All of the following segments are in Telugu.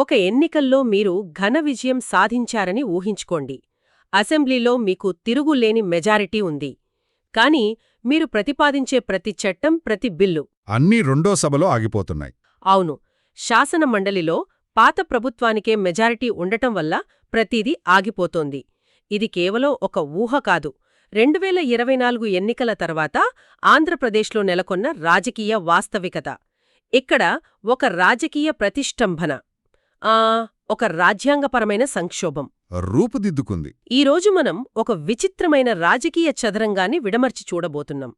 ఒక ఎన్నికల్లో మీరు ఘన విజయం సాధించారని ఊహించుకోండి. అసెంబ్లీలో మీకు తిరుగులేని మెజారిటీ ఉంది. కానీ మీరు ప్రతిపాదించే ప్రతి చట్టం ప్రతి బిల్లు. అన్నీ రెండో సభలో ఆగిపోతున్నాయి. అవును. శాసన మండలిలో పాత ప్రభుత్వానికే మెజారిటీ ఉండటం వల్ల ప్రతిదీ ఆగిపోతోంది. ఇది కేవలం ఒక ఊహ కాదు. రెండువేల ఇరవై నాలుగు ఎన్నికల తర్వాత ఆంధ్రప్రదేశ్లో నెలకొన్న రాజకీయ వాస్తవికత. ఇక్కడ ఒక రాజకీయ ప్రతిష్టంభన. ఒక రాజ్యాంగపరమైన సంక్షోభం. రూపుదిద్దుకుంది. ఈరోజు మనం ఒక విచిత్రమైన రాజకీయ చదరంగాన్ని విడమర్చి చూడబోతున్నాం.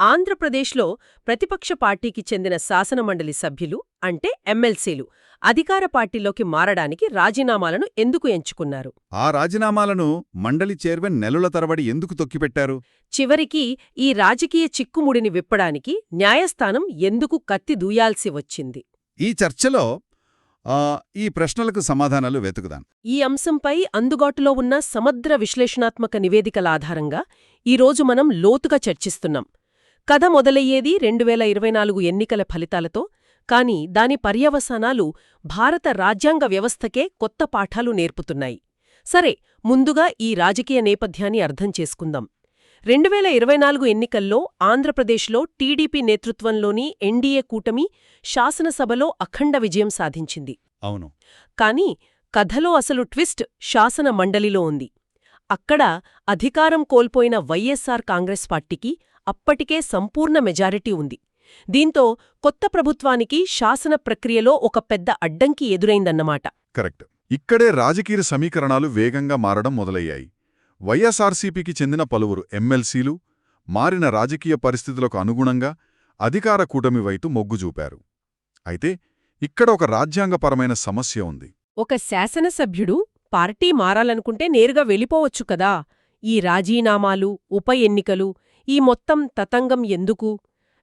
ఆంధ్రప్రదేశ్లో ప్రతిపక్ష పార్టీకి చెందిన శాసనమండలి సభ్యులు అంటే ఎమ్మెల్సీలు అధికార పార్టీలోకి మారడానికి రాజీనామాలను ఎందుకు ఎంచుకున్నారు? ఆ రాజీనామాలను మండలి చైర్మన్ నెలల తరబడి ఎందుకు తొక్కిపెట్టారు? చివరికి ఈ రాజకీయ చిక్కుముడిని విప్పడానికి న్యాయస్థానం ఎందుకు కత్తి దూయాల్సి వచ్చింది? ఈ చర్చలో ఈ ప్రశ్నలకు సమాధానాలు వెతుకుదాం. ఈ అంశంపై అందుబాటులో ఉన్న సమగ్ర విశ్లేషణాత్మక నివేదికల ఆధారంగా ఈరోజు మనం లోతుగా చర్చిస్తున్నాం. కథ మొదలయ్యేది రెండువేల ఇరవై నాలుగు ఎన్నికల ఫలితాలతో కాని దాని పర్యవసానాలు భారత రాజ్యాంగ వ్యవస్థకే కొత్త పాఠాలు నేర్పుతున్నాయి. సరే ముందుగా ఈ రాజకీయ నేపథ్యాన్ని అర్థం చేసుకుందాం. రెండువేల ఇరవై నాలుగు ఎన్నికల్లో ఆంధ్రప్రదేశ్లో టీడీపీ నేతృత్వంలోని ఎన్డీఏ కూటమి శాసనసభలో అఖండ విజయం సాధించింది. అవును. కాని కథలో అసలు ట్విస్ట్ శాసన మండలిలో ఉంది. అక్కడ అధికారం కోల్పోయిన వైఎస్సార్ కాంగ్రెస్ పార్టీకి అప్పటికే సంపూర్ణ మెజారిటీ ఉంది. దీంతో కొత్త ప్రభుత్వానికి శాసన ప్రక్రియలో ఒక పెద్ద అడ్డంకి ఎదురైందన్నమాట. కరెక్ట్. ఇక్కడే రాజకీయ సమీకరణాలు వేగంగా మారడం మొదలయ్యాయి. వైఎస్ఆర్సీపీకి చెందిన పలువురు ఎమ్మెల్సీలు మారిన రాజకీయ పరిస్థితులకు అనుగుణంగా అధికార కూటమి వైపు మొగ్గు చూపారు. అయితే ఇక్కడ ఒక రాజ్యాంగపరమైన సమస్య ఉంది. ఒక శాసనసభ్యుడు పార్టీ మారాలనుకుంటే నేరుగా వెళ్ళిపోవచ్చు కదా. ఈ రాజీనామాలు ఉప ఎన్నికలు ఈ మొత్తం తతంగం ఎందుకు?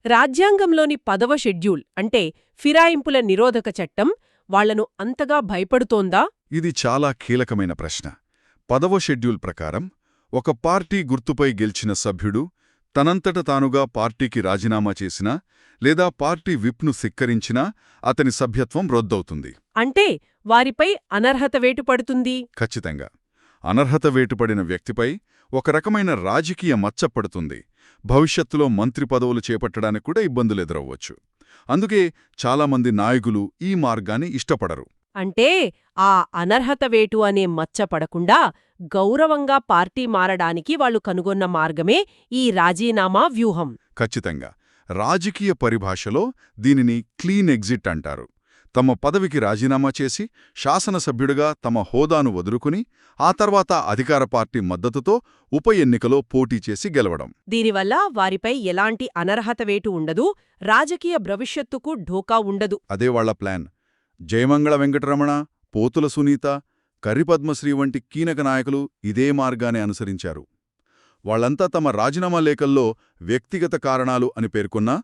రాజ్యాంగంలోని పదవ షెడ్యూల్ అంటే ఫిరాయింపుల నిరోధక చట్టం వాళ్ళను అంతగా భయపడుతోందా? ఇది చాలా కీలకమైన ప్రశ్న. పదవ షెడ్యూల్ ప్రకారం ఒక పార్టీ గుర్తుపై గెలిచిన సభ్యుడు తనంతట తానుగా పార్టీకి రాజీనామా చేసినా లేదా పార్టీ విప్ను సిక్కరించినా అతని సభ్యత్వం రద్దవుతుంది. అంటే వారిపై అనర్హత వేటు పడుతుంది ఖచ్చితంగా. అనర్హత వేటుపడిన వ్యక్తిపై ఒక రకమైన రాజకీయ మచ్చ పడుతుంది భవిష్యత్తులో మంత్రి పదవులు చేపట్టడానికి కూడా ఇబ్బందులెదురవ్వచ్చు. అందుకే చాలామంది నాయకులు ఈ మార్గాన్ని ఇష్టపడరు. అంటే ఆ అనర్హత వేటు అనే మచ్చ పడకుండా గౌరవంగా పార్టీ మారడానికి వాళ్ళు కనుగొన్న మార్గమే ఈ రాజీనామా వ్యూహం. ఖచ్చితంగా. రాజకీయ పరిభాషలో దీనిని క్లీన్ ఎగ్జిట్ అంటారు. తమ పదవికి రాజీనామా చేసి శాసనసభ్యుడిగా తమ హోదాను వదులుకుని ఆ తర్వాత అధికార పార్టీ మద్దతుతో ఉప ఎన్నికలో పోటీ చేసి గెలవడం. దీనివల్ల వారిపై ఎలాంటి అనర్హత వేటు ఉండదు రాజకీయ భవిష్యత్తుకు ఢోకా ఉండదు. అదే వాళ్ళ ప్లాన్. జయమంగళ వెంకటరమణ పోతుల సునీత కరిపద్మశ్రీ వంటి కీలక నాయకులు ఇదే మార్గానే అనుసరించారు. వాళ్ళంతా తమ రాజీనామా లేఖల్లో వ్యక్తిగత కారణాలు అని పేర్కొన్నా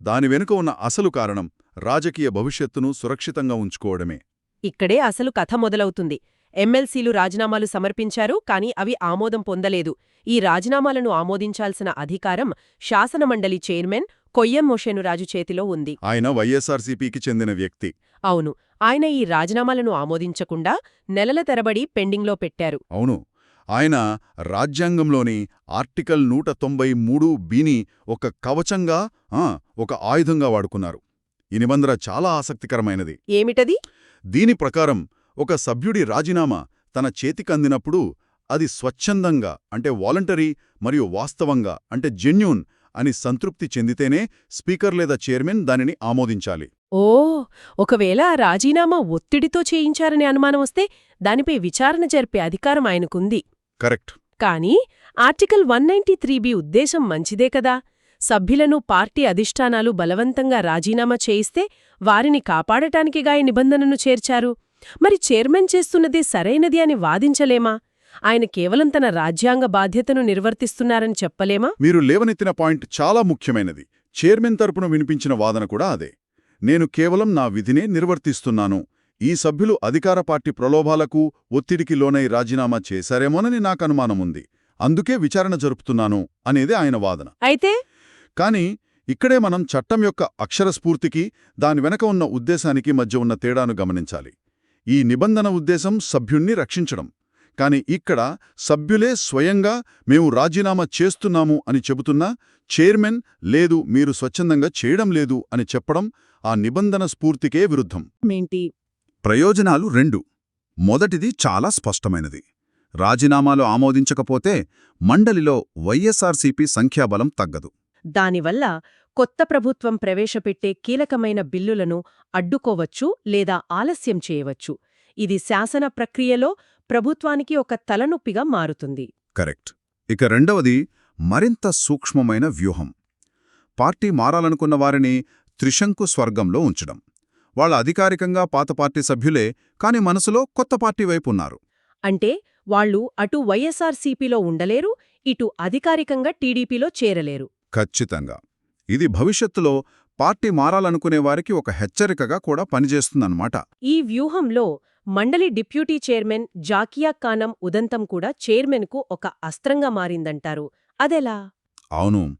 దాని వెనుక ఉన్న అసలు కారణం రాజకీయ భవిష్యత్తును సురక్షితంగా ఉంచుకోవడమే. ఇక్కడే అసలు కథ మొదలవుతుంది. ఎమ్మెల్సీలు రాజీనామాలు సమర్పించారు కానీ అవి ఆమోదం పొందలేదు. ఈ రాజీనామాలను ఆమోదించాల్సిన అధికారం శాసనమండలి చైర్మన్ కొయ్యం మోషేనురాజు చేతిలో ఉంది. ఆయన వైఎస్ఆర్సీపీకి చెందిన వ్యక్తి. అవును ఆయన ఈ రాజీనామాలను ఆమోదించకుండా నెలల తరబడి పెండింగ్లో పెట్టారు. అవును ఆయన రాజ్యాంగంలోని ఆర్టికల్ నూట తొంభై మూడు బిని ఒక కవచంగా ఆ, ఒక ఆయుధంగా వాడుకున్నారు. ఈ నిబంధన చాలా ఆసక్తికరమైనది. ఏమిటది? దీని ప్రకారం ఒక సభ్యుడి రాజీనామా తన చేతికందినప్పుడు అది స్వచ్ఛందంగా అంటే వాలంటరీ మరియు వాస్తవంగా అంటే జెన్యూన్ అని సంతృప్తి చెందితేనే స్పీకర్ లేదా చైర్మన్ దానిని ఆమోదించాలి. ఓ ఒకవేళ ఆ రాజీనామా ఒత్తిడితో చేయించారనే అనుమానం వస్తే దానిపై విచారణ జరిపే అధికారం ఆయనకుంది. కరెక్ట్. కానీ ఆర్టికల్ వన్ బి ఉద్దేశం మంచిదే కదా. సభ్యులను పార్టీ అధిష్టానాలు బలవంతంగా రాజీనామా చేయిస్తే వారిని కాపాడటానికిగా ఈ నిబంధనను చేర్చారు. మరి చైర్మన్ చేస్తున్నది సరైనది అని వాదించలేమా? ఆయన కేవలం తన రాజ్యాంగ బాధ్యతను నిర్వర్తిస్తున్నారని చెప్పలేమా? మీరు లేవనెత్తిన పాయింట్ చాలా ముఖ్యమైనది. చైర్మన్ తరపున వినిపించిన వాదన కూడా అదే. నేను కేవలం నా విధినే నిర్వర్తిస్తున్నాను. ఈ సభ్యులు అధికార పార్టీ ప్రలోభాలకు ఒత్తిడికి లోనై రాజీనామా చేశారేమోనని నాకు అనుమానముంది అందుకే విచారణ జరుపుతున్నాను అనేది ఆయన వాదన. అయితే? కానీ ఇక్కడే మనం చట్టం యొక్క అక్షరస్ఫూర్తికి దాని వెనక ఉన్న ఉద్దేశానికి మధ్య ఉన్న తేడాను గమనించాలి. ఈ నిబంధన ఉద్దేశం సభ్యుణ్ణి రక్షించడం. కాని ఇక్కడ సభ్యులే స్వయంగా మేము రాజీనామా చేస్తున్నాము అని చెబుతున్నా చైర్మన్ లేదు మీరు స్వచ్ఛందంగా చేయడం లేదు అని చెప్పడం ఆ నిబంధన స్ఫూర్తికే విరుద్ధం. ఏంటి ప్రయోజనాలు రెండు. మొదటిది చాలా స్పష్టమైనది. రాజీనామాలు ఆమోదించకపోతే మండలిలో వైఎస్ఆర్సీపీ సంఖ్యాబలం తగ్గదు. దానివల్ల కొత్త ప్రభుత్వం ప్రవేశపెట్టే కీలకమైన బిల్లులను అడ్డుకోవచ్చు లేదా ఆలస్యం చేయవచ్చు. ఇది శాసన ప్రక్రియలో ప్రభుత్వానికి ఒక తలనొప్పిగా మారుతుంది. కరెక్ట్. ఇక రెండవది మరింత సూక్ష్మమైన వ్యూహం. పార్టీ మారాలనుకున్న వారిని త్రిశంకు స్వర్గంలో ఉంచడం. వాళ్ళ అధికారికంగా పాత పార్టీ సభ్యులే కాని మనసులో కొత్త పార్టీ వైపు ఉన్నారు. అంటే వాళ్ళు అటు వైఎస్ఆర్సీపీలో ఉండలేరు ఇటు అధికారికంగా టీడీపీలో చేరలేరు. ఖచ్చితంగా. ఇది భవిష్యత్తులో పార్టీ మారాలనుకునే వారికి ఒక హెచ్చరికగా కూడా పనిచేస్తుందన్నమాట. ఈ వ్యూహంలో మండలి డిప్యూటీ చైర్మన్ జాకియా కానం ఉదంతం కూడా చైర్మన్కు ఒక అస్త్రంగా మారిందంటారు. అదెలా? అవును.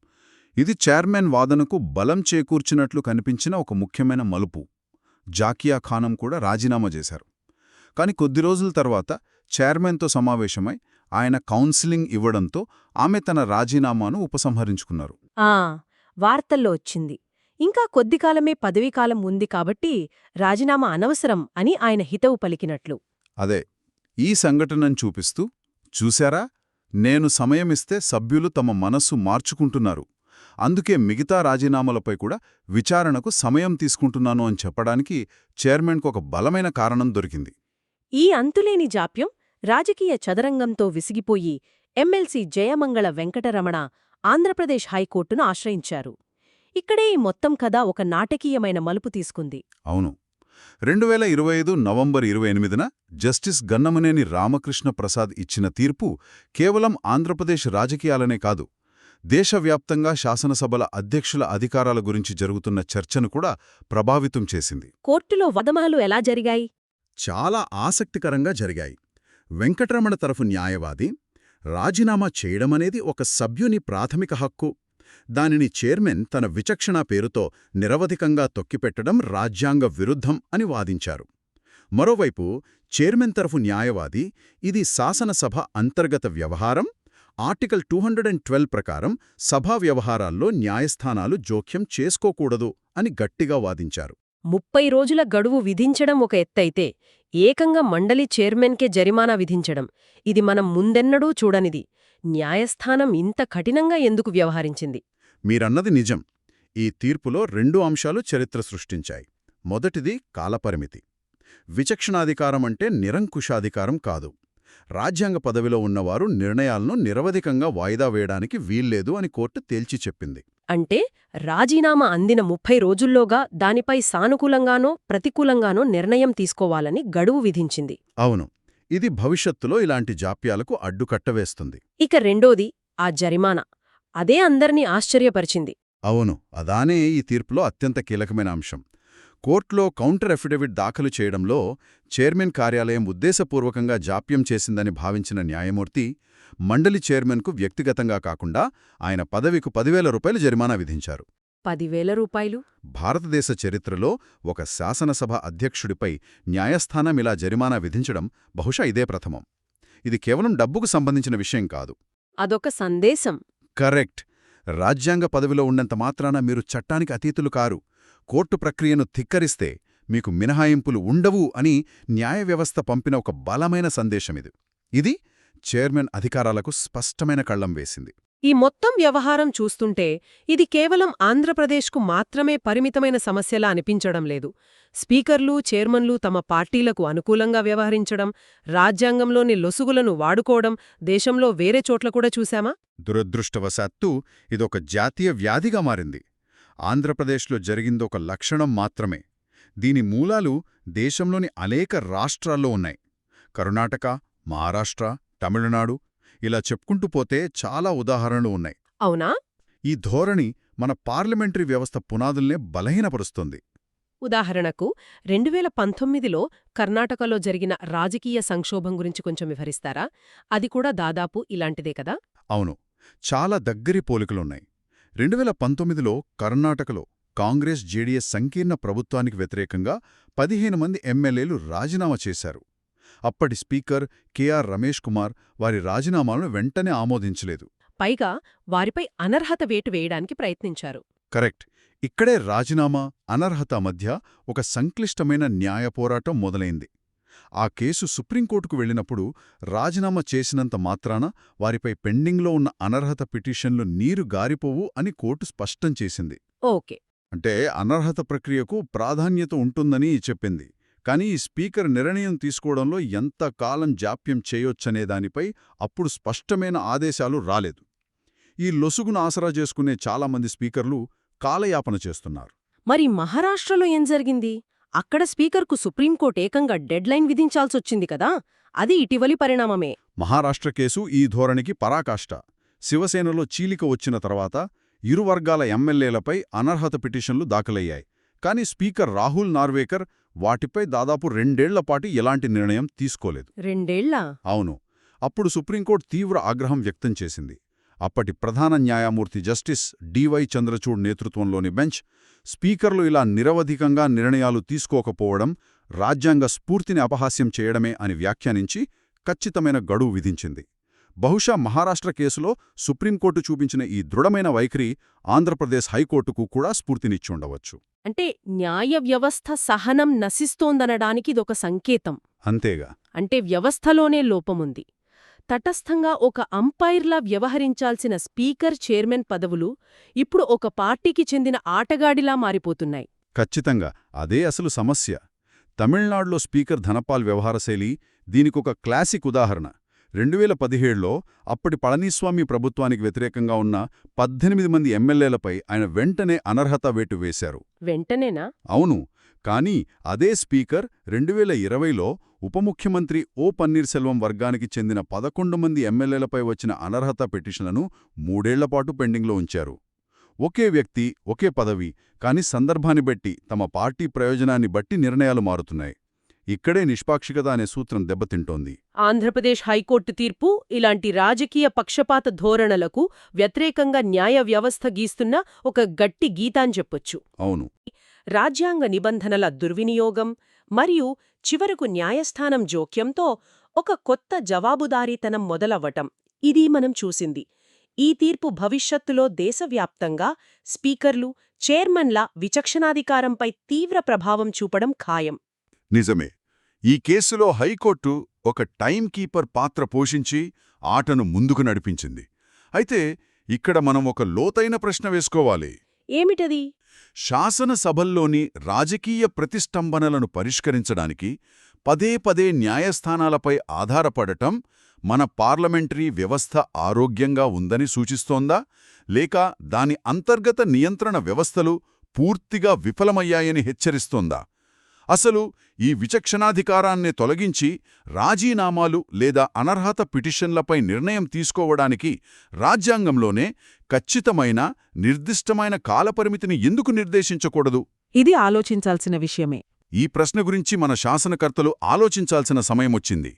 ఇది చైర్మన్ వాదనకు బలం చేకూర్చినట్లు కనిపించిన ఒక ముఖ్యమైన మలుపు. జాకియా ఖానం కూడా రాజీనామా చేశారు. కాని కొద్ది రోజుల తర్వాత చైర్మన్తో సమావేశమై ఆయన కౌన్సిలింగ్ ఇవ్వడంతో ఆమె తన రాజీనామాను ఉపసంహరించుకున్నారు. వార్తల్లో వచ్చింది. ఇంకా కొద్ది కాలమే పదవీకాలం ఉంది కాబట్టి రాజీనామా అనవసరం అని ఆయన హితవు పలికినట్లు. అదే ఈ సంఘటనను చూపిస్తూ చూశారా? నేను సమయమిస్తే సభ్యులు తమ మనస్సు మార్చుకుంటున్నారు. అందుకే మిగతా రాజీనామాలపై కూడా విచారణకు సమయం తీసుకుంటున్నాను అని చెప్పడానికి చైర్మన్కు ఒక బలమైన కారణం దొరికింది. ఈ అంతులేని జాప్యం రాజకీయ చదరంగంతో విసిగిపోయి ఎమ్మెల్సీ జయమంగళ వెంకటరమణ ఆంధ్రప్రదేశ్ హైకోర్టును ఆశ్రయించారు. ఇక్కడే ఈ మొత్తం కథ ఒక నాటకీయమైన మలుపు తీసుకుంది. అవును. రెండు వేల ఇరవై ఐదు నవంబర్ ఇరవై ఎనిమిదిన జస్టిస్ గన్నమనేని రామకృష్ణ ప్రసాద్ ఇచ్చిన తీర్పు కేవలం ఆంధ్రప్రదేశ్ రాజకీయాలనే కాదు దేశవ్యాప్తంగా శాసనసభల అధ్యక్షుల అధికారాల గురించి జరుగుతున్న చర్చను కూడా ప్రభావితం చేసింది. కోర్టులో వదమాలు ఎలా జరిగాయి? చాలా ఆసక్తికరంగా జరిగాయి. వెంకటరమణ తరఫు న్యాయవాది రాజీనామా చేయడమనేది ఒక సభ్యుని ప్రాథమిక హక్కు. దానిని చైర్మన్ తన విచక్షణ పేరుతో నిరవధికంగా తొక్కిపెట్టడం రాజ్యాంగ విరుద్ధం అని వాదించారు. మరోవైపు చైర్మన్ తరఫు న్యాయవాది ఇది శాసనసభ అంతర్గత వ్యవహారం ఆర్టికల్ టూ ప్రకారం సభా వ్యవహారాల్లో న్యాయస్థానాలు జోక్యం చేసుకోకూడదు అని గట్టిగా వాదించారు. ముప్పై రోజుల గడువు విధించడం ఒక ఎత్తైతే ఏకంగా మండలి చైర్మన్కే జరిమానా విధించడం. ఇది మనం ముందెన్నడూ చూడనిది. న్యాయస్థానం ఇంత కఠినంగా ఎందుకు వ్యవహరించింది? మీరన్నది నిజం. ఈ తీర్పులో రెండు అంశాలు చరిత్ర సృష్టించాయి. మొదటిది కాలపరిమితి. విచక్షణాధికారం అంటే నిరంకుశాధికారం కాదు. రాజ్యాంగ పదవిలో ఉన్నవారు నిర్ణయాలను నిరవధికంగా వాయిదా వేయడానికి వీల్లేదు అని కోర్టు తేల్చి చెప్పింది. అంటే రాజీనామా అందిన ముప్పై రోజుల్లోగా దానిపై సానుకూలంగానో ప్రతికూలంగానో నిర్ణయం తీసుకోవాలని గడువు విధించింది. అవును. ఇది భవిష్యత్తులో ఇలాంటి జాప్యాలకు అడ్డుకట్టవేస్తుంది. ఇక రెండోది ఆ జరిమానా. అదే అందర్నీ ఆశ్చర్యపరిచింది. అవును. అదానే ఈ తీర్పులో అత్యంత కీలకమైన అంశం. కోర్టులో కౌంటర్ అఫిడవిట్ దాఖలు చేయడంలో చైర్మన్ కార్యాలయం ఉద్దేశపూర్వకంగా జాప్యం చేసిందని భావించిన న్యాయమూర్తి మండలి చైర్మన్కు వ్యక్తిగతంగా కాకుండా ఆయన పదవికు పదివేల రూపాయలు జరిమానా విధించారు. పదివేల రూపాయలు? భారతదేశ చరిత్రలో ఒక శాసనసభ అధ్యక్షుడిపై న్యాయస్థానం ఇలా జరిమానా విధించడం బహుశా ఇదే ప్రథమం. ఇది కేవలం డబ్బుకు సంబంధించిన విషయం కాదు. అదొక సందేశం. కరెక్ట్. రాజ్యాంగ పదవిలో ఉన్నంత మాత్రాన మీరు చట్టానికి అతీతులు కారు. కోర్టు ప్రక్రియను ధిక్కరిస్తే మీకు మినహాయింపులు ఉండవు అని న్యాయ వ్యవస్థ పంపిన ఒక బలమైన సందేశమిది. ఇది చైర్మన్ అధికారాలకు స్పష్టమైన కళ్ళం వేసింది. ఈ మొత్తం వ్యవహారం చూస్తుంటే ఇది కేవలం ఆంధ్రప్రదేశ్కు మాత్రమే పరిమితమైన సమస్యలా అనిపించడం లేదు. స్పీకర్లు చైర్మన్లు తమ పార్టీలకు అనుకూలంగా వ్యవహరించడం రాజ్యాంగంలోని లొసుగులను వాడుకోవడం దేశంలో వేరే చోట్ల కూడా చూశామా? దురదృష్టవశాత్తు ఇదొక జాతీయ వ్యాధిగా మారింది. ఆంధ్రప్రదేశ్లో జరిగిందొక లక్షణం మాత్రమే. దీని మూలాలు దేశంలోని అనేక రాష్ట్రాల్లో ఉన్నాయి. కర్ణాటక మహారాష్ట్ర తమిళనాడు ఇలా చెప్పుకుంటూ పోతే చాలా ఉదాహరణలు ఉన్నాయి. అవునా? ఈ ధోరణి మన పార్లమెంటరీ వ్యవస్థ పునాదుల్నే బలహీనపరుస్తుంది. ఉదాహరణకు రెండు వేల పంతొమ్మిదిలో కర్ణాటకలో జరిగిన రాజకీయ సంక్షోభం గురించి కొంచెం వివరిస్తారా? అది కూడా దాదాపు ఇలాంటిదే కదా? అవును. చాలా దగ్గరి పోలికలున్నాయి. రెండు వేల పంతొమ్మిదిలో కర్ణాటకలో కాంగ్రెస్ జేడీఎస్ సంకీర్ణ ప్రభుత్వానికి వ్యతిరేకంగా పదిహేను మంది ఎమ్మెల్యేలు రాజీనామా చేశారు. అప్పటి స్పీకర్ కెఆర్ రమేష్ కుమార్ వారి రాజీనామాలను వెంటనే ఆమోదించలేదు. పైగా వారిపై అనర్హత వేటు వేయడానికి ప్రయత్నించారు. కరెక్ట్. ఇక్కడే రాజీనామా అనర్హత మధ్య ఒక సంక్లిష్టమైన న్యాయ పోరాటం మొదలైంది. ఆ కేసు సుప్రీంకోర్టుకు వెళ్ళినప్పుడు రాజీనామా చేసినంత మాత్రాన వారిపై పెండింగ్లో ఉన్న అనర్హత పిటిషన్లు నీరు గారిపోవు అని కోర్టు స్పష్టం చేసింది. ఓకే. అంటే అనర్హత ప్రక్రియకు ప్రాధాన్యత ఉంటుందని చెప్పింది. కానీ ఈ స్పీకర్ నిర్ణయం తీసుకోవడంలో ఎంత కాలం జాప్యం చేయొచ్చనే దానిపై అప్పుడు స్పష్టమైన ఆదేశాలు రాలేదు. ఈ లొసుగును ఆసరా చేసుకునే చాలామంది స్పీకర్లు కాలయాపన చేస్తున్నారు. మరి మహారాష్ట్రలో ఏం జరిగింది? అక్కడ స్పీకర్కు సుప్రీంకోర్టు ఏకంగా డెడ్లైన్ విధించాల్సొచ్చింది కదా అది ఇటీవలి పరిణామమే. మహారాష్ట్ర కేసు ఈ ధోరణికి పరాకాష్ట. శివసేనలో చీలిక వచ్చిన తర్వాత ఇరు వర్గాల ఎమ్మెల్యేలపై అనర్హత పిటిషన్లు దాఖలయ్యాయి. కానీ స్పీకర్ రాహుల్ నార్వేకర్ వాటిపై దాదాపు రెండేళ్ళపాటు ఎలాంటి నిర్ణయం తీసుకోలేదు. రెండేళ్ళా? అవును. అప్పుడు సుప్రీంకోర్టు తీవ్ర ఆగ్రహం వ్యక్తం చేసింది. అప్పటి ప్రధాన న్యాయమూర్తి జస్టిస్ డివై చంద్రచూడ్ నేతృత్వంలోని బెంచ్ స్పీకర్లు ఇలా నిరవధికంగా నిర్ణయాలు తీసుకోకపోవడం రాజ్యాంగ స్ఫూర్తిని అపహాస్యం చేయడమే అని వ్యాఖ్యానించి ఖచ్చితమైన గడువు విధించింది. బహుశా మహారాష్ట్ర కేసులో సుప్రీంకోర్టు చూపించిన ఈ దృఢమైన వైఖరి ఆంధ్రప్రదేశ్ హైకోర్టుకు కూడా స్ఫూర్తినిచ్చుండవచ్చు. అంటే న్యాయ వ్యవస్థ సహనం నశిస్తోందనడానికి ఇదొక సంకేతం. అంతేగా. అంటే వ్యవస్థలోనే లోపముంది. తటస్థంగా ఒక అంపైర్లా వ్యవహరించాల్సిన స్పీకర్ చైర్మన్ పదవులు ఇప్పుడు ఒక పార్టీకి చెందిన ఆటగాడిలా మారిపోతున్నాయి. ఖచ్చితంగా. అదే అసలు సమస్య. తమిళనాడులో స్పీకర్ ధనపాల్ వ్యవహారశైలి దీనికొక క్లాసిక్ ఉదాహరణ. రెండు వేల పదిహేడులో అప్పటి పళనిస్వామి ప్రభుత్వానికి వ్యతిరేకంగా ఉన్న పద్దెనిమిది మంది ఎమ్మెల్యేలపై ఆయన వెంటనే అనర్హత వేటు వేశారు. వెంటనేనా? అవును. కానీ అదే స్పీకర్ రెండు వేల ఇరవైలో ఉప ముఖ్యమంత్రి ఓ పన్నీర్సెల్వం వర్గానికి చెందిన పదకొండు మంది ఎమ్మెల్యేలపై వచ్చిన అనర్హత పిటిషన్లను మూడేళ్ళపాటు పెండింగ్లో ఉంచారు. ఒకే వ్యక్తి ఒకే పదవి కాని సందర్భాన్ని బట్టి తమ పార్టీ ప్రయోజనాన్ని బట్టి నిర్ణయాలు మారుతున్నాయి. ఇక్కడే నిష్పాక్షికత అనే సూత్రం దెబ్బతింటోంది. ఆంధ్రప్రదేశ్ హైకోర్టు తీర్పు ఇలాంటి రాజకీయ పక్షపాత ధోరణలకు వ్యతిరేకంగా న్యాయ వ్యవస్థ గీస్తున్న ఒక గట్టి గీతాని చెప్పొచ్చు. అవును. రాజ్యాంగ నిబంధనల దుర్వినియోగం మరియు చివరకు న్యాయస్థానం జోక్యంతో ఒక కొత్త జవాబుదారీతనం మొదలవ్వటం ఇది మనం చూసింది. ఈ తీర్పు భవిష్యత్తులో దేశవ్యాప్తంగా స్పీకర్లు చైర్మన్ల విచక్షణాధికారంపై తీవ్ర ప్రభావం చూపడం ఖాయం. నిజమే. ఈ కేసులో హైకోర్టు ఒక టైం కీపర్ పాత్ర పోషించి ఆటను ముందుకు నడిపించింది. అయితే ఇక్కడ మనం ఒక లోతైన ప్రశ్న వేసుకోవాలి. ఏమిటది? శాసనసభల్లోని రాజకీయ ప్రతిష్టంభనలను పరిష్కరించడానికి పదే పదే న్యాయస్థానాలపై ఆధారపడటం మన పార్లమెంటరీ వ్యవస్థ ఆరోగ్యంగా ఉందని సూచిస్తోందా? లేక దాని అంతర్గత నియంత్రణ వ్యవస్థలు పూర్తిగా విఫలమయ్యాయని హెచ్చరిస్తోందా? అసలు ఈ విచక్షణాధికారాన్ని తొలగించి రాజీనామాలు లేదా అనర్హత పిటిషన్లపై నిర్ణయం తీసుకోవడానికి రాజ్యాంగంలోనే ఖచ్చితమైన నిర్దిష్టమైన కాలపరిమితిని ఎందుకు నిర్దేశించకూడదు? ఇది ఆలోచించాల్సిన విషయమే. ఈ ప్రశ్న గురించి మన శాసనకర్తలు ఆలోచించాల్సిన సమయమొచ్చింది